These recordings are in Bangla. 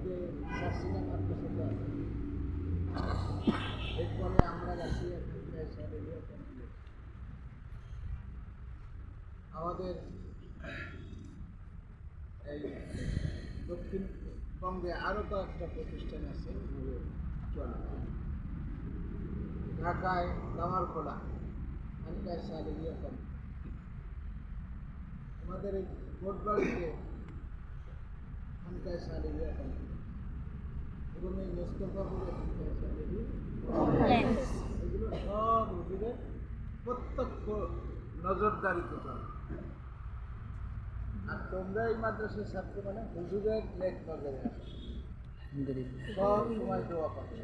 মধ্যে মাদ্রাসা তো আছে এরপরে আমরা যাচ্ছি। আমাদের এই দক্ষিণবঙ্গে আরও কয়েকটা প্রতিষ্ঠান আছে ঢাকায় কামারখোলা এখানকার শারীরিক কমপ্লেক্স। আমাদের এই এখানকার শারীরিক কমপ্লেক্স। এবং এগুলো সব রুগীদের প্রত্যক্ষ নজরদারিতে চলে আর তোমরা এই মাদ্রাসার ছাত্র মানে হুজুরের নেক নজরে সব সময় দোয়া পাচ্ছ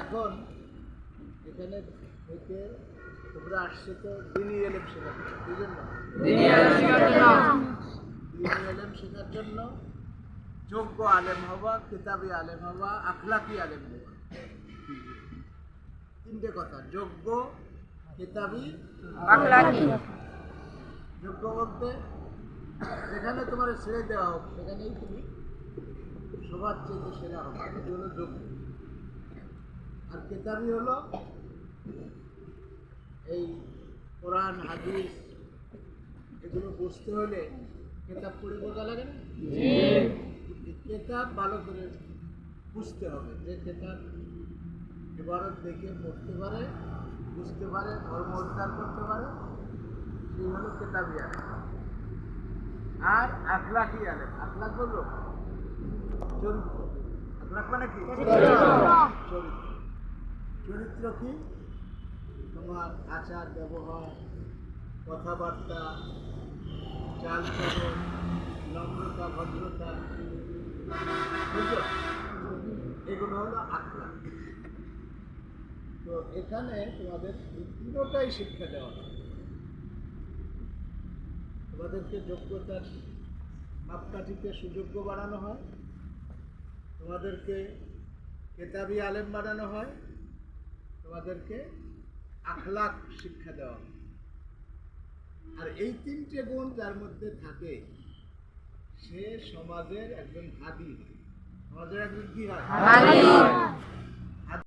এখন এখানে থেকে তোমরা আসছো তো দিনই জন্য। কি যোগ্য আলেম হবা কিতাবি আলেম হবা আখলাকি আলেম হবা তিনটে কথা যোগ্য কিতাবি যোগ্য বলতে যেখানে তোমার ছেড়ে দেওয়া হোক সেখানেই তুমি সবার চেয়ে সেরা হবে এটি হলো যোগ্য। আর কেতাবি হলো এই কোরআন হাদিস এগুলো বুঝতে হলে কেতাব পড়ে বোঝা লাগে না? কেতাব ভালো করে বুঝতে হবে যে কেতাব এবারত দেখে পড়তে পারে, বুঝতে পারে, ধর্ম উদ্ধার করতে পারে, সেই হলো কেতাবি আলেম। আর আখলাকি আলেম, আখলাক বলল চরিত্র। আখলাক মানে কি? চরিত্র। চরিত্র কি? তোমার আচার ব্যবহার কথাবার্তা চাল চলন নম্রতা, ভদ্রতা। এগুলো হলো আখলাক তো এখানে তোমাদের তিনোটাই শিক্ষা দেওয়া হয়। তোমাদেরকে যোগ্যতার মাপকাঠিতে সুযোগ্য বাড়ানো হয়। তোমাদেরকে কেতাবি আলেম বানানো হয়। তোমাদেরকে আখলাক শিক্ষা দেওয়া হয়। আর এই তিনটে গুণ যার মধ্যে থাকে সে সমাজের একজন হাদি। সমাজের একজন কি হয়